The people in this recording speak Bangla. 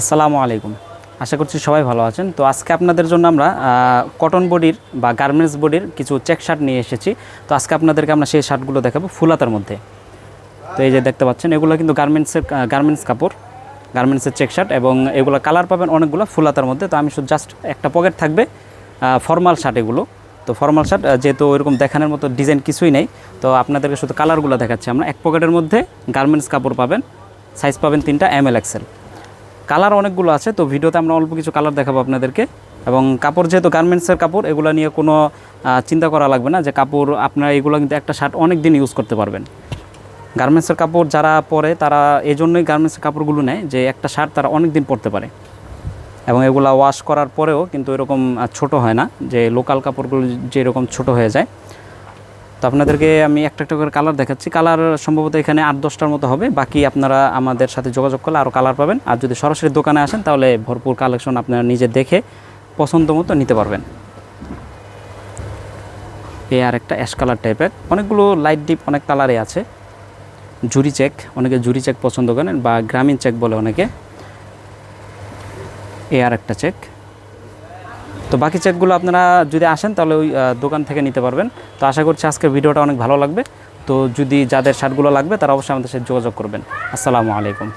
আসসালামু আলাইকুম। আশা করছি সবাই ভালো আছেন। তো আজকে আপনাদের জন্য আমরা কটন বডির বা গার্মেন্টস বডির কিছু চেক শার্ট নিয়ে এসেছি। তো আজকে আপনাদেরকে আমরা সেই শার্টগুলো দেখাবো ফুলাতার মধ্যে। তো এই যে দেখতে পাচ্ছেন, এগুলো কিন্তু গার্মেন্টসের গার্মেন্টস কাপড় গার্মেন্টসের চেক শার্ট এবং এগুলো কালার পাবেন অনেকগুলো ফুলাতার মধ্যে। তো আমি শুধু জাস্ট একটা পকেট থাকবে ফর্মাল শার্ট এগুলো। তো ফর্মাল শার্ট যেহেতু ওইরকম দেখানোর মতো ডিজাইন কিছুই নেই, তো আপনাদেরকে শুধু কালারগুলো দেখাচ্ছি আমরা। এক পকেটের মধ্যে গার্মেন্টস কাপড় পাবেন সাইজ পাবেন তিনটা এম এল এক্সেল কালার অনেকগুলো আছে, তো ভিডিওতে আমরা অল্প কিছু কালার দেখাবো আপনাদেরকে। এবং কাপড় যেহেতু গার্মেন্টসের কাপড়, এগুলো নিয়ে কোনো চিন্তা করা লাগবে না যে কাপড় আপনারা এগুলো কিন্তু একটা শার্ট অনেক দিন ইউজ করতে পারবেন। গার্মেন্টসের কাপড় যারা পরে, তারা এই জন্যই গার্মেন্টসের কাপড়গুলো নেয় যে একটা শার্ট তারা অনেক দিন পরতে পারে। এবং এগুলো ওয়াশ করার পরেও কিন্তু এরকম ছোট হয় না, যে লোকাল কাপড়গুলো যেরকম ছোট হয়ে যায়। তো আপনাদেরকে আমি একটা একটা করে কালার দেখাচ্ছি। কালার সম্ভবত এখানে আট দশটার মতো হবে। বাকি আপনারা আমাদের সাথে যোগাযোগ করলে আরও কালার পাবেন। আর যদি সরাসরি দোকানে আসেন, তাহলে ভরপুর কালেকশন আপনারা নিজে দেখে পছন্দ মতো নিতে পারবেন। এ আর একটা অ্যাশ কালার টাইপের অনেকগুলো লাইট ডিপ অনেক কালারে আছে। জুরি চেক অনেকে জুরি চেক পছন্দ করেন বা গ্রামীণ চেক বলে অনেকে। এ আর একটা চেক তো বাকি চেকগুলো আপনারা যদি আসেন, তাহলে ওই দোকান থেকে নিতে পারবেন। তো আশা করছি আজকের ভিডিওটা অনেক ভালো লাগবে। তো যদি যাদের শার্টগুলো লাগবে, তারা অবশ্যই আমাদের সাথে যোগাযোগ করবেন। আসসালামু আলাইকুম।